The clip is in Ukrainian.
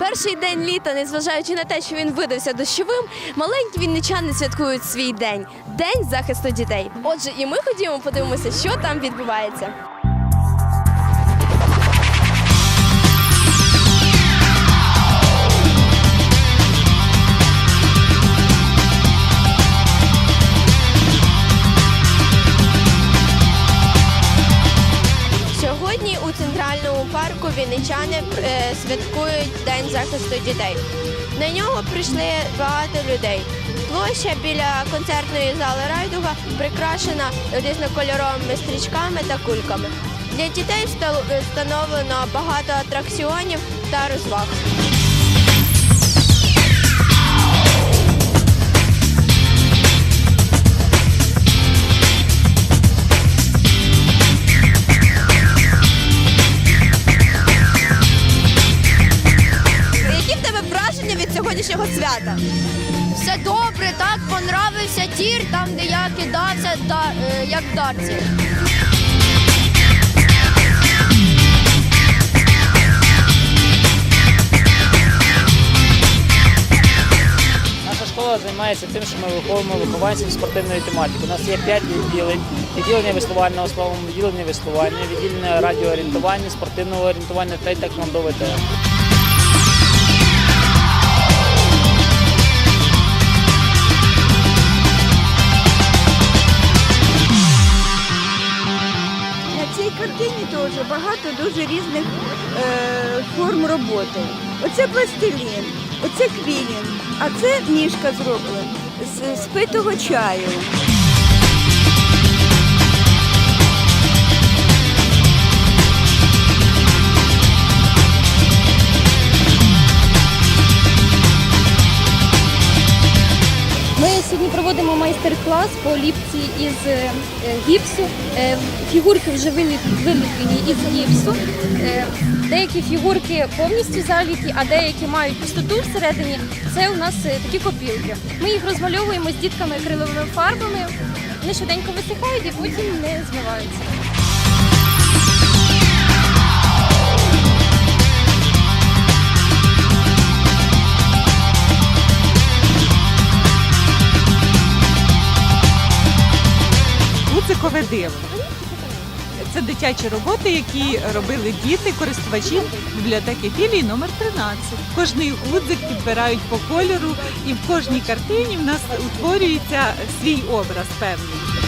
Перший день літа, незважаючи на те, що він видався дощовим, маленькі вінничани святкують свій день день захисту дітей. Отже, і ми ходімо подивимося, що там відбувається. У центральному парку вінничани е, святкують День захисту дітей. На нього прийшли багато людей. Площа біля концертної зали райдуга прикрашена різнокольоровими стрічками та кульками. Для дітей вста- встановлено багато атракціонів та розваг. Від свята? Все добре, так понравився тір, там де я кидався, та, е, як дарці. Наша школа займається тим, що ми виховуємо вихованців спортивної тематики. У нас є п'ять відділень: відділення веслувального слова, відділення веслування, відділення радіоорієнтування, спортивного орієнтування та й таеквондо ВТ. Цій картині теж багато дуже різних е, форм роботи. Оце пластилін, оце квілін, а це ніжка зроблена з спитого чаю. Проводимо майстер-клас по ліпці із е, гіпсу. Е, Фігурки вже виліп- виліплені із гіпсу. Е, Деякі фігурки повністю заліті, а деякі мають пустоту всередині. Це у нас е, такі копілки. Ми їх розмальовуємо з дітками акриловими фарбами. Вони швиденько висихають і потім не змиваються. Гудзикове диво. Це дитячі роботи, які робили діти, користувачі бібліотеки філії номер 13. Кожний гудзик підбирають по кольору, і в кожній картині в нас утворюється свій образ певний.